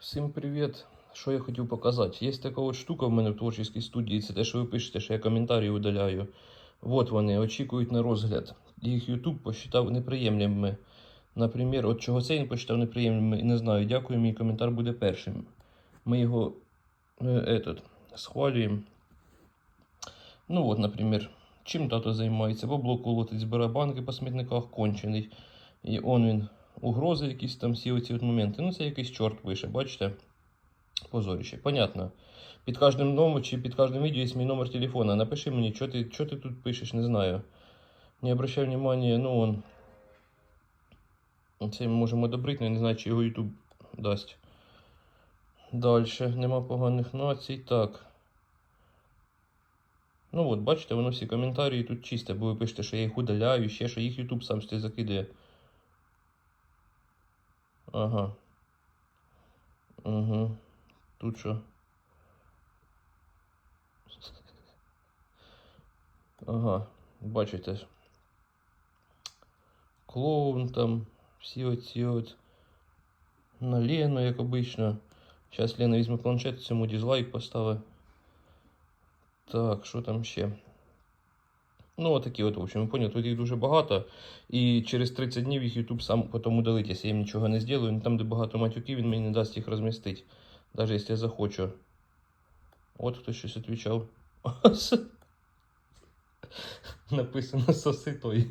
Всім привіт! Що я хотів показати? Є така от штука в мене в творчій студії, це те, що ви пишете, що я коментарі удаляю. От вони очікують на розгляд. Їх YouTube посчитав неприємними. Наприклад, от чого це він посчитав неприємними, не знаю. Дякую, мій коментар буде першим. Ми його е, этот, схвалюємо. Ну от, наприклад, чим тато займається? Бабло колотить, збирає банки по смітниках, кончений. І он він угрози якісь там всі оці моменти. Ну, це якийсь чорт пише, бачите? Позоріще. Понятно. Під кожним номером чи під кожним відео є мій номер телефона. Напиши мені, що ти, що ти тут пишеш, не знаю. Не обращай внимания, ну он. Це ми можемо одобрити, але не знаю, чи його YouTube дасть. Дальше. Нема поганих націй. Так. Ну от, бачите, воно всі коментарі тут чисте, бо ви пишете, що я їх удаляю, ще що їх YouTube сам сюди закидає. Ага. Угу. Тут що? Ага, бачите. Клоун там, всі оці от. На Лену, як обично. Зараз Лена візьме планшет, цьому дизлайк поставить. Так, що там ще? Ну, отакі от, в общем, я поняв, тут їх дуже багато. І через 30 днів їх YouTube сам потім удалить, якщо я їм нічого не зроблю. Там, де багато матюків, він мені не дасть їх розмістити. Навіть якщо я захочу. От хтось щось відповідав. Написано соси той.